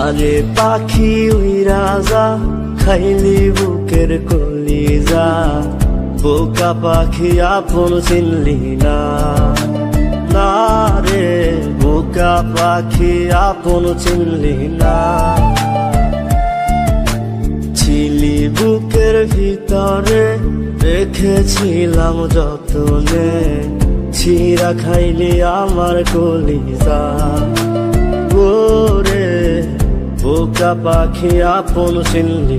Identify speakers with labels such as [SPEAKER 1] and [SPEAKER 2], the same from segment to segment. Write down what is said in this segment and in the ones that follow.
[SPEAKER 1] যারে পাখি ওই রাজা, খাইলি বুকের কলি যা বোকা পাখি আপন চিনলি না। না রে, বোকা পাখি আপন চিনলি না। ছিলি বুকের ভিতরে, রেখেছিলাম যতনে। ছিঁড়া খাইলি আমার কলিজা। ওরে বোকা পাখি আপন চিনলি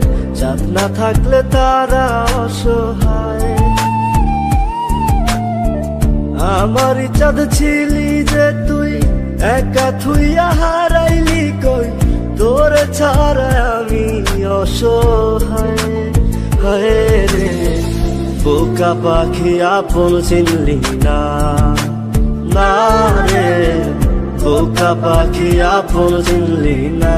[SPEAKER 1] চাঁদ না থাকলে তারা অসহায়। আমার চাঁদ ছিলি যে তুই, একা থুইয়া হারাইলি কই? তোর ছাড়া আমি অসহায়। হায় রে, বোকা পাখি আপন চিনলি না। না রে, বোকা পাখি আপন চিনলি না।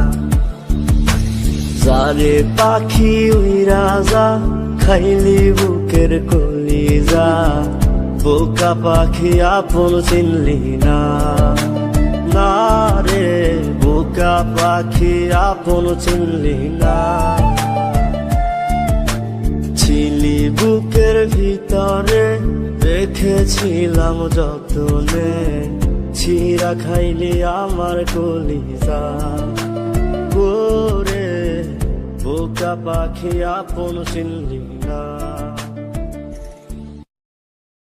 [SPEAKER 1] যারে পাখি ওই রাজা, খাইলি বুকের কলিজা। বোকা পাখি আপন চিনলি না। রে, বোকা পাখি আপন চিনলি না। ছিলি বুকের ভিতরে রেখেছিলাম যতনে। ছিঁড়া খাইলি আমার কলিজা। ওরে বোকা পাখি আপন চিনলি না